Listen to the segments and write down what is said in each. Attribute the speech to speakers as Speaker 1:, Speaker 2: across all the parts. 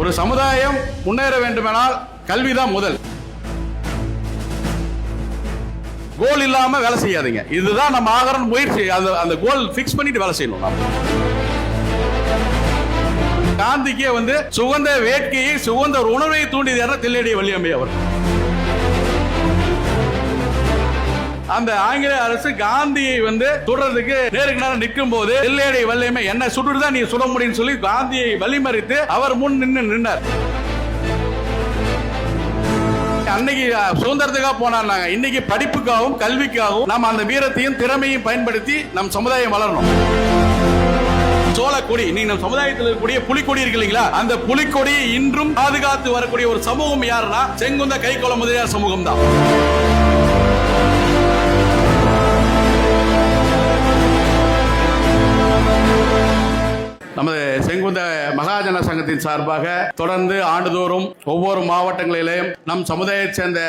Speaker 1: ஒரு சமுதாயம் முன்னேற வேண்டுமானால் கல்விதான் முதல். கோல் இல்லாம வேலை செய்யாதீங்க. இதுதான் நம்ம ஆகரன் முயற்சி. அந்த அந்த கோல் ஃபிக்ஸ் பண்ணிட்டு வேலை செய்யணும் காந்திக்கே வந்து சுகந்த வேட்கையை சுகந்த உணர்வை தூண்டியது யாரா தில்லையடி வள்ளியம்மை அவர் அந்த ஆங்கிலேய அரசு காந்தியை வந்து சுடுறதுக்கு நேருக்கு நேரம் நிற்கும் போது வெள்ளையடை வள்ளியம்மை என்ன சுட்டுதான் நீ சுட முடியும்னு சொல்லி காந்தியை வழிமறித்து அவர் முன் நின்று நின்றார் அன்னைக்கு சுதந்திரத்துக்காக போனாங்க இன்னைக்கு படிப்புக்காகவும் கல்விக்காகவும் நம்ம அந்த வீரத்தையும் திறமையும் பயன்படுத்தி நம் சமுதாயம் வளரணும். சோழக்கொடி நீங்க நம் சமுதாயத்தில் இருக்கக்கூடிய புலிக்கொடி இருக்கு இல்லைங்களா? அந்த புலிக்கொடியை இன்றும் பாதுகாத்து வரக்கூடிய ஒரு சமூகம் யாருன்னா செங்குந்த கைகோள முதலியார் சமூகம் தான் நமது செங்குந்த மகாஜன சங்கத்தின் சார்பாக தொடர்ந்து ஆண்டுதோறும் ஒவ்வொரு மாவட்டங்களிலேயும் நம் சமுதாயத்தைச் சேர்ந்த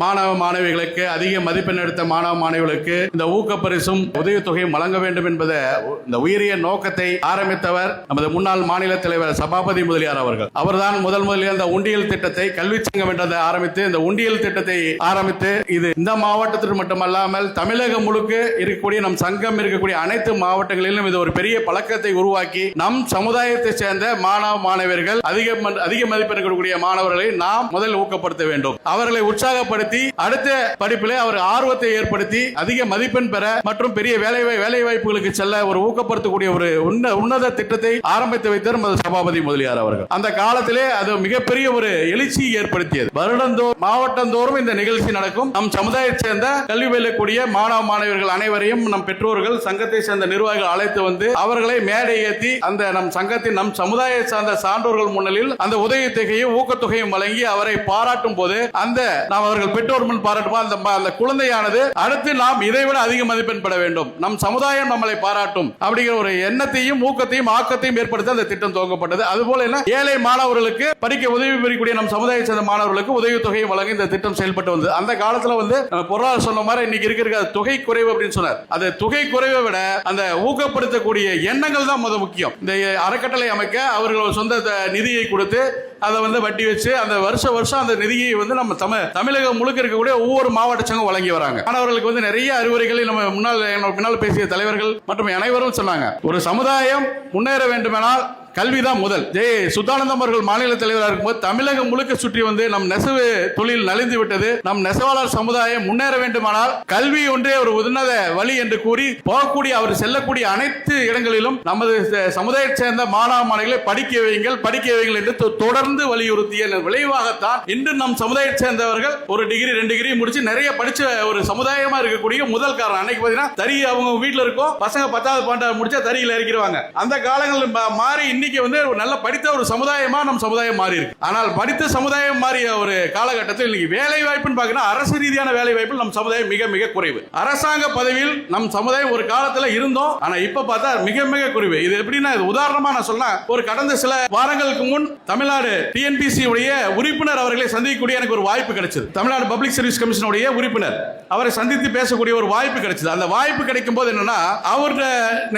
Speaker 1: மாணவ மாணவிகளுக்கு அதிக மதிப்பெண் எடுத்த மாணவ மாணவிகளுக்கு இந்த ஊக்கப்பரிசும் உதவித்தொகையும் வழங்க வேண்டும் என்பதை இந்த உயரிய நோக்கத்தை ஆரம்பித்தவர் நமது முன்னாள் மாநில தலைவர் சபாபதி முதலியார் அவர்கள். அவர்தான் முதல் முதலில் இந்த உண்டியல் திட்டத்தை கல்வி சங்கம் என்றதை ஆரம்பித்து இந்த உண்டியல் திட்டத்தை ஆரம்பித்து இது இந்த மாவட்டத்திற்கு மட்டுமல்லாமல் தமிழகம் முழுக்க இருக்கக்கூடிய நம் சங்கம் இருக்கக்கூடிய அனைத்து மாவட்டங்களிலும் இது ஒரு பெரிய பழக்கத்தை உருவாக்கி நம் சமுதாயத்தை சேர்ந்த மாணவ மாணவர்கள் அதிக அதிக மதிப்பெண் கொடுக்கக்கூடிய மாணவர்களை நாம் முதல் ஊக்கப்படுத்த வேண்டும். அவர்களை உற்சாகப்படுத்தி அடுத்த படிப்பிலே அவர் ஆர்வத்தை ஏற்படுத்தி அதிக மதிப்பெண் பெற மற்றும் பெரிய வேலை வேலை வாய்ப்புகளுக்கு செல்ல ஒரு ஊக்கப்படுத்தக்கூடிய ஒரு உன்ன- உன்னத திட்டத்தை ஆரம்பித்து வைத்தார் நமது சபாபதி முதலியார் அவர்கள். அந்த காலத்திலே அது மிகப்பெரிய ஒரு எழுச்சி ஏற்படுத்தியது. வருடந்தோறும் மாவட்டந்தோறும் இந்த நிகழ்ச்சி நடக்கும். நம் சமுதாயத்தை சேர்ந்த கல்வி பயிலக்கூடிய மாணவ மாணவர்கள் அனைவரையும் நம் பெற்றோர்கள் சங்கத்தை சேர்ந்த நிர்வாகிகள் அழைத்து வந்து அவர்களை மேடை ஏற்றி அந்த நம் சங்கத்தின் நம் சமுதாய சார்ந்த சான்றோர்கள் முன்னிலையில் அந்த உதவித்தொகையும் ஊக்கத்தொகையும் வழங்கி அவரை பாராட்டும் போது அந்த நாம் அவர்கள் பெற்றோர் முன் பாராட்டுமா அந்த அந்த குழந்தையானது அடுத்து நாம் இதைவிட அதிக மதிப்பெண் பெற வேண்டும். நம் சமுதாயம் நம்மளை பாராட்டும் அப்படிங்கிற ஒரு எண்ணத்தையும் ஊக்கத்தையும் ஆக்கத்தையும் ஏற்படுத்த அந்த திட்டம் துவங்கப்பட்டது அதுபோல ஏழை மாணவர்களுக்கு படிக்க உதவி பெறக்கூடிய நம் சமுதாயத்தை சேர்ந்த மாணவர்களுக்கு உதவித்தொகையை வழங்க இந்த திட்டம் செயல்பட்டு வந்தது. அந்த காலத்துல வந்து நம்ம பொருளாதார சொன்ன மாதிரி இன்னைக்கு இருக்கிற தொகை குறைவு அப்படின்னு சொன்னார். அந்த தொகை குறைவை விட அந்த ஊக்கப்படுத்தக்கூடிய எண்ணங்கள் தான் முத முக்கியம். இந்த அறக்கட்டளை அமைக்க அவர்கள் சொந்த நிதியை கொடுத்து அதை வந்து வட்டி வச்சு அந்த வருஷ வருஷம் அந்த நிதியை வந்து நம்ம தமிழ் தமிழகம் முழுக்க இருக்கக்கூடிய ஒவ்வொரு மாவட்ட சங்கம் வழங்கி வராங்க. மாணவர்களுக்கு வந்து நிறைய அறிவுரைகளை நம்ம முன்னால் பின்னால் பேசிய தலைவர்கள் மற்றும் அனைவரும் சொன்னாங்க. ஒரு சமுதாயம் முன்னேற வேண்டுமானால் கல்விதான் முதல். ஜெய. சுத்தானந்தம் அவர்கள் மாநில தலைவராக இருக்கும்போது தமிழகம் முழுக்க சுற்றி வந்து நம் நெசவு தொழில் நலிந்து விட்டது. நம் நெசவாளர் சமுதாயம் முன்னேற வேண்டுமானால் கல்வி ஒன்றே ஒரு உன்னத வழி என்று கூறி போகக்கூடிய அவர் செல்லக்கூடிய அனைத்து இடங்களிலும் நமது சமுதாயத்தை சேர்ந்த மாணவ மாணவிகளை படிக்க வையுங்கள் படிக்க வையுங்கள் என்று தொடர்ந்து வலியுறுத்திய விளைவாகத்தான் இன்று நம் சமுதாயத்தை சேர்ந்தவர்கள் ஒரு டிகிரி ரெண்டு டிகிரி முடிச்சு நிறைய படிச்ச ஒரு சமுதாயமா இருக்கக்கூடிய முதல் காரணம். அன்னைக்கு பாத்தீங்கன்னா தறி அவங்க வீட்டுல இருக்கும் பசங்க பத்தாவது பன்னெண்டாவது முடிச்சா தறியில இறக்கிடுவாங்க. அந்த காலங்கள் மா- மாறி இன்னைக்கு வந்து ஒரு நல்ல படித்த ஒரு சமுதாயமா நம் சமுதாயம் மாறி இருக்கு. ஆனால் படித்த சமுதாயம் மாறிய ஒரு காலகட்டத்தில் இன்னைக்கு வேலை வாய்ப்புன்னு பாத்தீங்கன்னா அரசு ரீதியான வேலை வாய்ப்பில் நம் சமுதாயம் மிக மிக குறைவு. அரசாங்க பதவியில் நம் சமுதாயம் ஒரு காலத்துல இருந்தோம். ஆனா இப்ப பார்த்தா மிக மிக குறைவு. இது எப்படின்னா இது உதாரணமா நான் சொன்னா ஒரு கடந்த சில வாரங்களுக்கு முன் தமிழ்நாடு டிஎன்பிசி உடைய உறுப்பினர் அவர்களை சந்திக்கக்கூடிய எனக்கு ஒரு வாய்ப்பு கிடைச்சது. தமிழ்நாடு பப்ளிக் சர்வீஸ் கமிஷனுடைய உறுப்பினர். அவரை சந்தித்து பேசக்கூடிய ஒரு வாய்ப்பு கிடைச்சது. அந்த வாய்ப்பு கிடைக்கும் போது என்னன்னா அவர்கிட்ட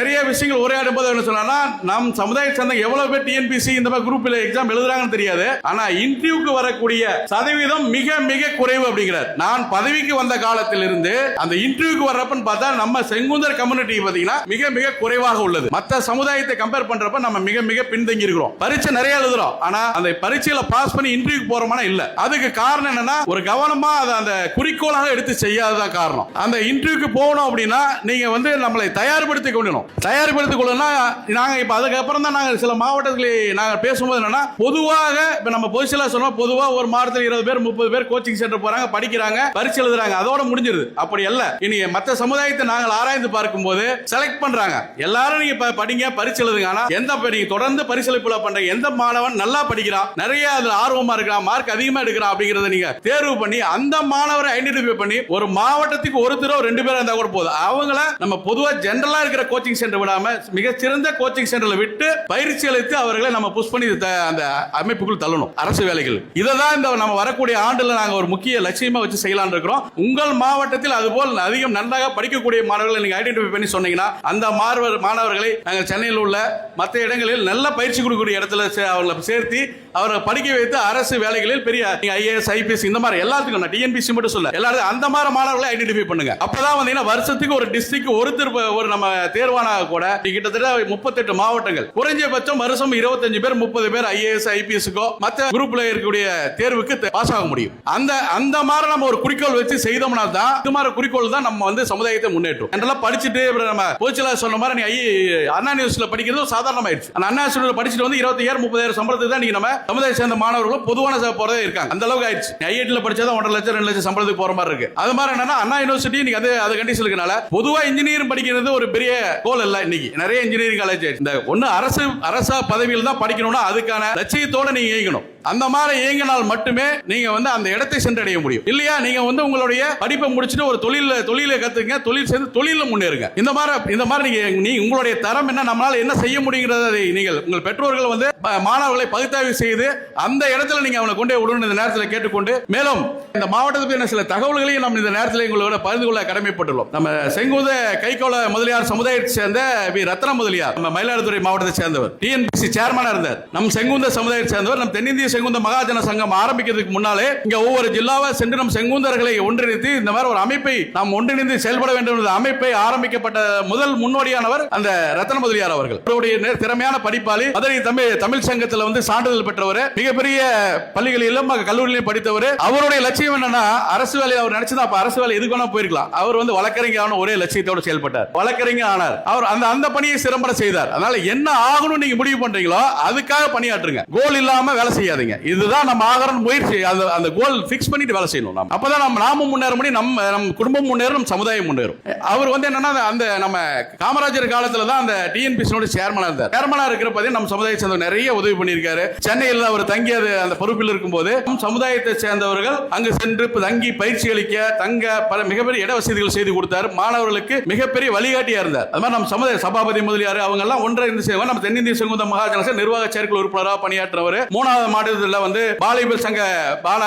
Speaker 1: நிறைய விஷயங்கள் உரையாடும் போது என்ன சொன்னா நம் சமுதாயத்தை எனக்கு எவ்வளவு பேர் டிஎன்பிசி இந்த மாதிரி குரூப்ல எக்ஸாம் எழுதுறாங்கன்னு தெரியாது. ஆனா இன்டர்வியூக்கு வரக்கூடிய சதவீதம் மிக மிக குறைவு அப்படிங்கிறார். நான் பதவிக்கு வந்த காலத்தில் இருந்து அந்த இன்டர்வியூக்கு வர்றப்பன்னு பார்த்தா நம்ம செங்குந்தர் கம்யூனிட்டி பாத்தீங்கன்னா மிக மிக குறைவாக உள்ளது. மற்ற சமுதாயத்தை கம்பேர் பண்றப்ப நம்ம மிக மிக பின்தங்கி இருக்கிறோம். பரீட்சை நிறைய எழுதுறோம். ஆனா அந்த பரீட்சையில பாஸ் பண்ணி இன்டர்வியூக்கு போறோம்னா இல்ல. அதுக்கு காரணம் என்னன்னா ஒரு கவனமா அதை அந்த குறிக்கோளாக எடுத்து செய்யாததான் காரணம். அந்த இன்டர்வியூக்கு போகணும் அப்படின்னா நீங்க வந்து நம்மளை தயார்படுத்திக் கொள்ளணும். தயார்படுத்திக் கொள்ளணும்னா நாங்க இப்ப அதுக்கப்புறம் தான் நாங்க சில மாவட்டங்களில் நாங்கள் பேசும்போது என்னன்னா பொதுவாக இப்ப நம்ம பொதுசிலா சொன்னோம் பொதுவா ஒரு மாவட்டத்தில் இருபது பேர் முப்பது பேர் கோச்சிங் சென்டர் போறாங்க படிக்கிறாங்க பரிசு எழுதுறாங்க. அதோட முடிஞ்சிருது. அப்படி அல்ல. இனி மற்ற சமுதாயத்தை நாங்கள் ஆராய்ந்து பார்க்கும்போது செலக்ட் பண்றாங்க. எல்லாரும் நீங்க படிங்க பரிசு எழுதுங்க. ஆனா எந்த நீங்க தொடர்ந்து பரிசளிப்புல பண்ற எந்த மாணவன் நல்லா படிக்கிறான் நிறைய அதுல ஆர்வமா இருக்கிறான் மார்க் அதிகமா எடுக்கிறான் அப்படிங்கறத நீங்க தேர்வு பண்ணி அந்த மாணவரை ஐடென்டிஃபை பண்ணி ஒரு மாவட்டத்துக்கு ஒருத்தரோ ரெண்டு பேரும் இருந்தா கூட போதும். அவங்கள நம்ம பொதுவா ஜென்ரலா இருக்கிற கோச்சிங் சென்டர் விடாம மிக சிறந்த கோச்சிங் சென்டர்ல விட்டு பயிற்சி பயிற்சி அளித்து அவர்களை நம்ம புஷ் பண்ணி த- அந்த அமைப்புக்குள் தள்ளணும். அரசு வேலைகள். இதை தான் இந்த நம்ம வரக்கூடிய ஆண்டுல நாங்கள் ஒரு முக்கிய லட்சியமா வச்சு செய்யலாம்னு இருக்கிறோம். உங்கள் மாவட்டத்தில் அதுபோல் அதிகம் நன்றாக படிக்கக்கூடிய மாணவர்களை நீங்க ஐடென்டிஃபை பண்ணி சொன்னீங்கன்னா அந்த மாணவர் மாணவர்களை நாங்கள் சென்னையில் உள்ள மற்ற இடங்களில் நல்ல பயிற்சி கொடுக்கக்கூடிய இடத்துல சே- அவர்களை சேர்த்து அவரை படிக்க வைத்து அரசு வேலைகளில் பெரிய ஐஏஎஸ் ஐபிஎஸ் இந்த மாதிரி எல்லாத்துக்கும் நான் டிஎன்பிசி மட்டும் சொல்ல எல்லாரும் அந்த மாதிரி மாணவர்களை ஐடென்டிஃபை பண்ணுங்க. அப்பதான் வந்தீங்கன்னா வருஷத்துக்கு ஒரு டிஸ்ட்ரிக்ட் ஒருத்தர் ஒரு நம்ம தேர்வானா கூட கிட்டத்தட்ட முப்பத்தெட்டு மாவட்டங்கள். குறைஞ்சபட்சம் வருஷம் இருபத்தஞ்சு பேர் முப்பது பேர் ஐஏஎஸ் ஐபிஎஸ்க்கோ மற்ற குரூப்ல இருக்கக்கூடிய தேர்வுக்கு பாஸ் ஆக முடியும். அந்த அந்த மாதிரி நம்ம ஒரு குறிக்கோள் வச்சு செய்தோம்னா தான் இது மாதிரி குறிக்கோள் தான் நம்ம வந்து சமுதாயத்தை முன்னேற்றும். என்றெல்லாம் படிச்சுட்டு நம்ம கோச்சிலா சொன்ன மாதிரி நீ ஐ அண்ணா யூனிவர்சிட்டியில் படிக்கிறது சாதாரணமாயிடுச்சு. அந்த அண்ணா யூனிவர்சிட்டியில் படிச்சுட்டு வந்து இருபத்தாயிரம் முப்பதாயிரம் சம்பளத்துக்கு தான் நீங்க நம்ம சமுதாயம் சேர்ந்த மாணவர்களும் பொதுவான ச- போறதே இருக்காங்க. அந்த அளவுக்கு ஆயிடுச்சு. ஐஐடியில் படிச்சா ஒன்றரை லட்சம் ரெண்டு லட்சம் சம்பளத்துக்கு போற மாதிரி இருக்கு. அது மாதிரி என்னன்னா அண்ணா யூனிவர்சிட்டி நீங்க அது அது கண்டிஷன் இருக்கனால பொதுவா இன்ஜினியரிங் படிக்கிறது ஒரு பெரிய கோல் இல்ல இன்னைக்கு. நிறைய இன்ஜினியரிங் காலேஜ் இந்த ஒன்னு அரசு அரச பதவியில் தான் படிக்கணும்னா அதுக்கான லட்சியத்தோட நீங்க இயங்கணும். அந்த மாதிரி இயங்கினால் மட்டுமே நீங்க வந்து அந்த இடத்தை சென்றடைய முடியும். இல்லையா? நீங்க வந்து உங்களுடைய படிப்பை முடிச்சுட்டு ஒரு தொழில தொழிலை கத்துங்க தொழில் சேர்ந்து தொழில முன்னேறுங்க. இந்த மாதிரி இந்த மாதிரி நீங்க நீ உங்களுடைய தரம் என்ன நம்மளால என்ன செய்ய முடியுங்கிறத நீங்கள் உங்கள் பெற்றோர்கள் வந்து மாணவர்களை பகுத்தாய்வு செய்து அந்த இடத்துல நீங்க அவனை கொண்டே விடணும் இந்த நேரத்தில் கேட்டுக்கொண்டு மேலும் இந்த மாவட்டத்தை பற்றின சில தகவல்களையும் நம்ம இந்த நேரத்தில் உங்களோட பகிர்ந்து கொள்ள கடமைப்பட்டுள்ளோம். நம்ம செங்குத கைகோள முதலியார் சமுதாயத்தை சேர்ந்த வி. ரத்ன முதலியார் நம்ம மயிலாடுதுறை மாவட்டத்தை சேர்ந்தவர். டிஎன்பிசி சேர்மனா இருந்தார். நம் செங்குந்த சமுதாயத்தை சேர்ந்தவர் நம் தென்னிந்திய செங்குந்த மகாஜன சங்கம் ஆரம்பிக்கிறதுக்கு முன்னாலே இங்க ஒவ்வொரு ஜில்லாவை சென்று நம் செங்குந்தர்களை ஒன்றிணைத்து இந்த மாதிரி ஒரு அமைப்பை நாம் ஒன்றிணைந்து செயல்பட வேண்டும் என்ற அமைப்பை ஆரம்பிக்கப்பட்ட முதல் முன்னோடியானவர் அந்த ரத்ன முதலியார் அவர்கள். அவருடைய திறமையான படிப்பாளி மதுரை தமிழ் தமிழ் சங்கத்தில் வந்து சான்றிதழ் பெற்றவர் மிகப்பெரிய பள்ளிகளிலும் கல்லூரியிலும் படித்தவர். அவருடைய லட்சியம் என்னன்னா அரசு வேலை அவர் நினைச்சதா அப்ப அரசு வேலை எதுக்கு வேணா போயிருக்கலாம். அவர் வந்து வழக்கறிஞர் ஒரே லட்சியத்தோடு செயல்பட்டார். வழக்கறிஞர் ஆனார். அவர் அந்த அந்த பணியை சிறம்பட செய்தார். அதனால என்ன ஆகணும்னு நீங்க முடிவு பண்றீங்களோ அதுக்காக பணியாற்றுங்க. கோல் இல்லாம வேலை செய்யாதீங்க. இதுதான் நம்ம ஆகணும் முயற்சி அந்த அந்த கோல் ஃபிக்ஸ் பண்ணிட்டு வேலை செய்யணும் நம்ம அப்பதான் நம்ம நாமும் முன்னேற முடியும் நம்ம நம்ம குடும்பம் முன்னேறும் நம்ம சமுதாயம் முன்னேறும். அவர் வந்து என்னன்னா அந்த நம்ம காமராஜர் காலத்துல தான் அந்த டிஎன்பிசியோட சேர்மனா இருந்தார். சேர்மனா இருக்கிறப்பதே நம்ம சமுதாயத்தை சேர்ந்த நிறைய உதவி பண்ணியிருக்காரு. சென்னையில் அவர் தங்கியது அந்த பொறுப்பில் இருக்கும்போது நம் சமுதாயத்தை சேர்ந்தவர்கள் அங்கு சென்று தங்கி பயிற்சி அளிக்க தங்க பல மிகப்பெரிய இட வசதிகள் செய்து கொடுத்தார். மாணவர்களுக்கு மிகப்பெரிய வழிகாட்டியா இருந்தார். அது மாதிரி நம்ம சமுதாய சபாபதி முதலியார் அவங்க எல்லாம் ஒன்றை இருந்து செய்வாங்க. நம்ம தென்னிந்திய செங்குந்த மகாஜன நிர்வாக செயற்குழு உறுப்பினராக பணியாற்றவர் மூணாவது மாநிலத்தில் வந்து பாலிபல் சங்க பால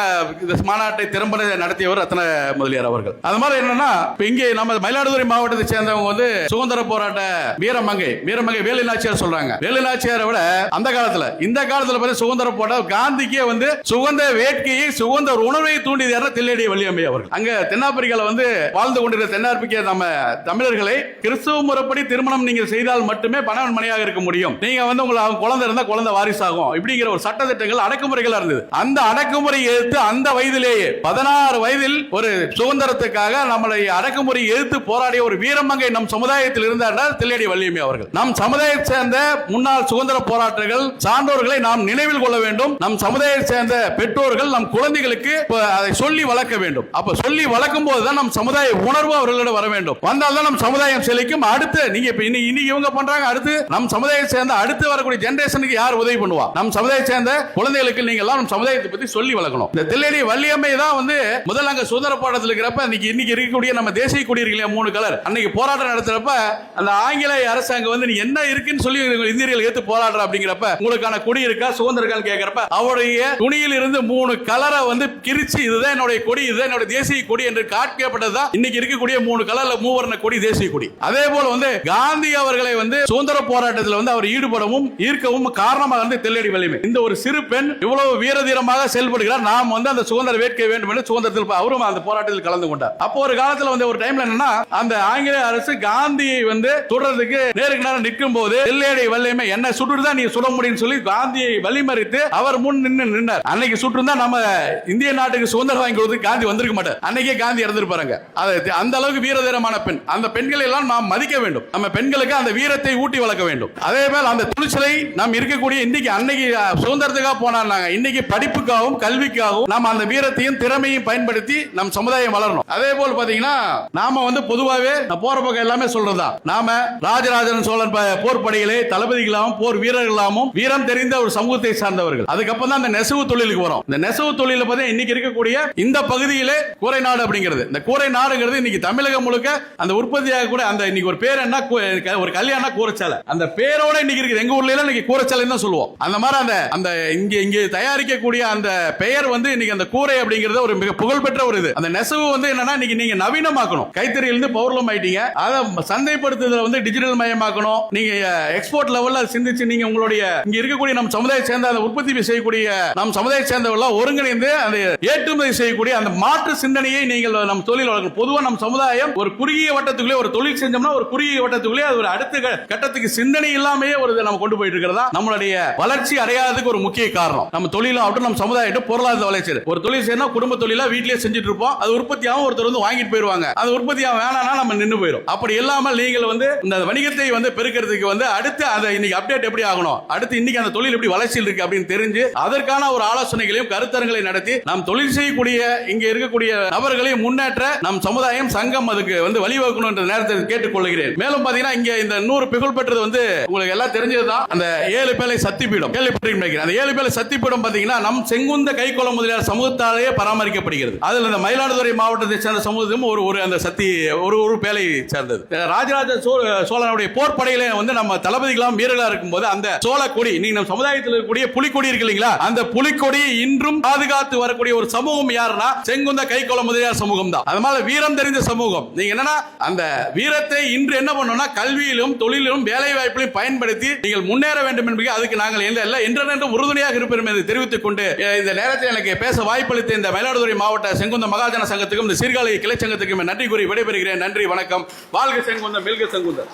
Speaker 1: மாநாட்டை திறம்பட நடத்தியவர் ரத்ன முதலியார் அவர்கள். அது மாதிரி என்னன்னா இங்கே நம்ம மயிலாடுதுறை மாவட்டத்தை சேர்ந்தவங்க வந்து சுதந்திர போராட்ட வீரமங்கை வீரமங்கை வேலுநாச்சியார் சொல்றாங்க. வேலுநாச்சியாரை விட அந்த காலத்துல இந்த காலத்துல பார்த்து சுதந்திர போராட்ட காந்திக்கே வந்து சுகந்த வேட்கையை சுகந்த உணர்வை தூண்டியது யாரா தில்லடி வள்ளியம்மை அவர்கள். அங்க தென்னாப்பிரிக்கால வந்து வாழ்ந்து கொண்டிருந்த தென்னாப்பிரிக்க நம்ம தமிழர்களை கிறிஸ்துவ முறைப்படி திருமணம் நீங்க செய்தால் மட்டுமே பணவன் மனையாக இருக்க முடியும். நீங்க வந்து உங்களை குழந்தை இருந்தா குழந்தை வாரிசாகும். இப்படிங்கிற ஒரு சட்ட திட்டங்கள் அடக்குமுறைகள் இருந்தது. அந்த அடக்குமுறை எதிர்த்து அந்த வயதிலேயே பதினாறு வயதில் ஒரு சுதந்திரத்துக்காக நம்மளை அடக்குமுறை எதிர்த்து போராடிய ஒரு வீரமங்கை நம் சமுதாயத்தில் இருந்தார் தில்லேடி வள்ளியம்மை அவர்கள். நம் சமுதாயத்தை சேர்ந்த முன்னாள் சுதந்திர போராட்டங்கள் சான்றோர்களை நாம் நினைவில் கொள்ள வேண்டும். நம் சமுதாயத்தை சேர்ந்த பெற்றோர்கள் நம் குழந்தைகளுக்கு அதை சொல்லி வளர்க்க வேண்டும். அப்ப சொல்லி வளர்க்கும் போதுதான் நம் சமுதாய உணர்வு அவர்களிடம் வர வேண்டும். வந்தால்தான் நம் சமுதாயம் செழிக்கும். அடுத்து நீங்க இப்ப இன்னைக்கு இவங்க பண்றாங்க. அடுத்து நம் சமுதாயத்தை சேர்ந்த அடுத்து வரக்கூடிய ஜெனரேஷனுக்கு யார் உதவி பண்ணுவா? நம் சமுதாயத்தை சேர்ந்த குழந்தைகளுக்கு நீங்க எல்லாம் நம் சமுதாயத்தை பத்தி சொல்லி வளர்க்கணும். இந்த தில்லடி வள்ளியம்மை தான் வந்து முதல்ல அங்க சுதந்திர போராட்டத்தில் இருக்கிறப்ப இன்னைக்கு இன்னைக்கு இருக்கக்கூடிய நம்ம தேசிய குடி இருக்கு மூணு கலர் அன்னைக்கு போராட்டம் நடத்துறப்ப அந்த ஆங்கில அரசாங்கம் வந்து நீ என்ன இருக்குன்னு சொல்லி இந்தியர்கள் ஏத்து போராடுற அப்படிங்கிறப்ப உங்களுக்கான கொடி இருக்கா? சுதந்திரம் இருக்கான்னு கேட்கிறப்ப அவருடைய துணியில் இருந்து மூணு கலரை வந்து கிரிச்சு இதுதான் என்னுடைய கொடி இதுதான் என்னுடைய தேசிய கொடி என்று காட்கப்பட்டதுதான் இன்னைக்கு இருக்கக்கூடிய மூணு கலர்ல மூவர்ண கொடி தேசிய கொடி. அதே போல வந்து காந்தி அவர்களை வந்து சுதந்திர போராட்டத்தில் வந்து அவர் செயல்படவும் ஈர்க்கவும் காரணமாக இருந்து தெல்லடி வலிமை. இந்த ஒரு சிறு பெண் இவ்வளவு வீரதீரமாக செயல்படுகிறார். நாம் வந்து அந்த சுதந்திர வேட்கை வேண்டும் என்று சுதந்திரத்தில் அவரும் அந்த போராட்டத்தில் கலந்து கொண்டார். அப்போ ஒரு காலத்தில் வந்து ஒரு டைம்ல என்னன்னா அந்த ஆங்கிலேய அரசு காந்தியை வந்து சுடுறதுக்கு நேருக்கு நேரம் நிற்கும் போது தெல்லடி வலிமை என்ன சுட்டுதான் நீ சுட முடியும்னு சொல்லி காந்தியை வழிமறித்து அவர் முன் நின்று நின்றார் அன்னைக்கு சுட்டுருந்தா நம்ம இந்திய நாட்டுக்கு சுதந்திரம் வாங்கி கொடுத்து காந்தி வந்திருக்க மாட்டார். அன்னைக்கே காந்தி இறந்திருப்பாருங்க அந்த அளவுக்கு வீரதீரமான பெண். அந்த பெண்களை எல்லாம் நாம் மதிக்க வேண்டும். நம்ம பெண்களுக்கு அந்த வீரத்தை ஊட்டி வளர்க்க வேண்டும். அதே போல அந்த துணிச்சலை நாம் இருக்கக்கூடிய இன்னைக்கு அன்னைக்கு சுதந்திரத்துக்காக போனாங்க இன்னைக்கு படிப்புக்காகவும் கல்விக்காகவும் நாம் அந்த வீரத்தையும் திறமையும் பயன்படுத்தி நம் சமுதாயம் வளரணும். அதே போல் பாத்தீங்கன்னா நாம வந்து பொதுவாகவே போற பக்கம் எல்லாமே சொல்றதா நாம ராஜராஜன் சோழன் போர் படைகளே தளபதிகளாகவும் போர் வீரர்களாகவும் வீரம் தெரிந்த ஒரு சமூகத்தை சார்ந்தவர்கள். அதுக்கப்புறம் தான் இந்த நெசவு தொழிலுக்கு வரும். இந்த நெசவு தொழில இன்னைக்கு இருக்கக்கூடிய இந்த பகுதியிலே கூரை நாடு அப்படிங்கிறது. இந்த கூரை நாடுங்கிறது இன்னைக்கு தமிழகம் முழுக்க அந்த உற்பத்தியாக கூட அந்த இன்னைக்கு ஒரு பேர் என்ன? ஒரு கல்யாண கூரைச்சாலை. அந்த பேரோட இன்னைக்கு இருக்குது இருக்குது எங்க ஊர்ல எல்லாம் இன்னைக்கு கூரைச்சாலைன்னு தான் சொல்லுவோம். அந்த மாதிரி அந்த அந்த இங்க இங்க தயாரிக்கக்கூடிய அந்த பெயர் வந்து இன்னைக்கு அந்த கூரை அப்படிங்கறது ஒரு மிக புகழ்பெற்ற ஒரு இது. அந்த நெசவு வந்து என்னன்னா இன்னைக்கு நீங்க நவீனமாக்கணும். கைத்தறியிலிருந்து பௌர்ணம் ஆயிட்டீங்க அதை சந்தைப்படுத்துதல வந்து டிஜிட்டல் மயமாக்கணும். நீங்க எக்ஸ்போர்ட் லெவல்ல சிந்திச்சு நீங்க உங்களுடைய இங்க இருக்கக்கூடிய நம் சமுதாய சேர்ந்த அந்த உற்பத்தி செய்யக்கூடிய நம் சமுதாயம் சேர்ந்தவர்கள் ஒருங்கிணைந்து அந்த ஏற்றுமதி செய்யக்கூடிய அந்த மாற்று சிந்தனையை நீங்கள் நம் தொழில் வளர்க்கணும் பொதுவா நம் சமுதாயம் ஒரு குறுகிய வட்டத்துக்குள்ளே ஒரு தொழில் செஞ்சோம்னா ஒரு குறுகிய வட்டத்துக்குள்ளே அது ஒரு அடுத்த கட்டத்துக்கு சிந்தனை இல்லாமையே ஒரு அளவுக்கு நம்ம கொண்டு போயிட்டு இருக்கிறதா? நம்மளுடைய வளர்ச்சி அடையாததுக்கு ஒரு முக்கிய காரணம். நம்ம தொழிலும் அப்படி நம்ம சமுதாயம் பொருளாதார வளர்ச்சி ஒரு தொழில் செய்யணும் குடும்ப தொழிலா வீட்லயே செஞ்சுட்டு இருப்போம். அது உற்பத்தியாகவும் ஒருத்தர் வந்து வாங்கிட்டு போயிருவாங்க அது உற்பத்தியாக வேணாம்னா நம்ம நின்று போயிடும். அப்படி இல்லாமல் நீங்கள் வந்து இந்த வணிகத்தை வந்து பெருக்கிறதுக்கு வந்து அடுத்து அதை இன்னைக்கு அப்டேட் எப்படி ஆகணும்? அடுத்து இன்னைக்கு அந்த தொழில் எப்படி வளர்ச்சியில் இருக்கு அப்படின்னு தெரிஞ்சு அதற்கான ஒரு ஆலோசனைகளையும் கருத்தரங்களை நடத்தி நாம் தொழில் செய்யக்கூடிய இங்க இருக்கக்கூடிய நபர்களையும் முன்னேற்ற நம் சமுதாயம் சங்கம் அதுக்கு வந்து வழிவகுக்கணும் என்ற நேரத்தில் கேட்டுக்கொள்கிறேன். மேலும் பாத்தீங்கன்னா இங்க இந்த நூறு புகழ் பெற்றது வந்து உங்களுக்கு எல்லாம் தெரிஞ்சதுதான். அந்த ஏழு பேலை சக்தி பீடம் அந்த ஏழு பேலை சத்திப்பீடம் பீடம் பாத்தீங்கன்னா நம் செங்குந்த கைகோள முதலியார் சமூகத்தாலேயே பராமரிக்கப்படுகிறது. அதுல இந்த மயிலாடுதுறை மாவட்டத்தை சேர்ந்த சமூகமும் ஒரு ஒரு அந்த சக்தி ஒரு ஒரு பேலை சேர்ந்தது. ராஜராஜ சோழனுடைய போர்ப்படையில வந்து நம்ம தளபதிகளாம் வீரர்களா இருக்கும்போது அந்த சோழ கொடி நீங்க நம்ம சமுதாயத்தில் இருக்கக்கூடிய புலிக்கொடி இருக்கு இல்லைங்களா? அந்த புலிக்கொடி இன்றும் பாதுகாத்து வரக்கூடிய ஒரு சமூகம் யாருன்னா செங்குந்த கைகோள முதலியார் சமூகம் தான் அதனால வீரம் தெரிந்த சமூகம். நீங்க என்னன்னா அந்த வீரத்தை இன்று என்ன பண்ணணும்னா கல்வியிலும் தொழிலிலும் வேலை வாய்ப்பிலும் பயன்படுத்தி நீங்கள் முன்னேற வேண்டும் என்பது அதுக்கு நாங்கள் இல்லை இல்லை என்றென்றும் உறுதுணையாக இருப்போம் என்று தெரிவித்துக் கொண்டு இந்த நேரத்தில் எனக்கு பேச வாய்ப்பளித்த இந்த மயிலாடுதுறை மாவட்ட செங்குந்த மகாஜன சங்கத்துக்கும் இந்த சீர்காழி கிளை சங்கத்துக்கும் நன்றி கூறி விடைபெறுகிறேன். நன்றி வணக்கம். வாழ்க செங்குந்தம் மில்க செங்குந்தம்.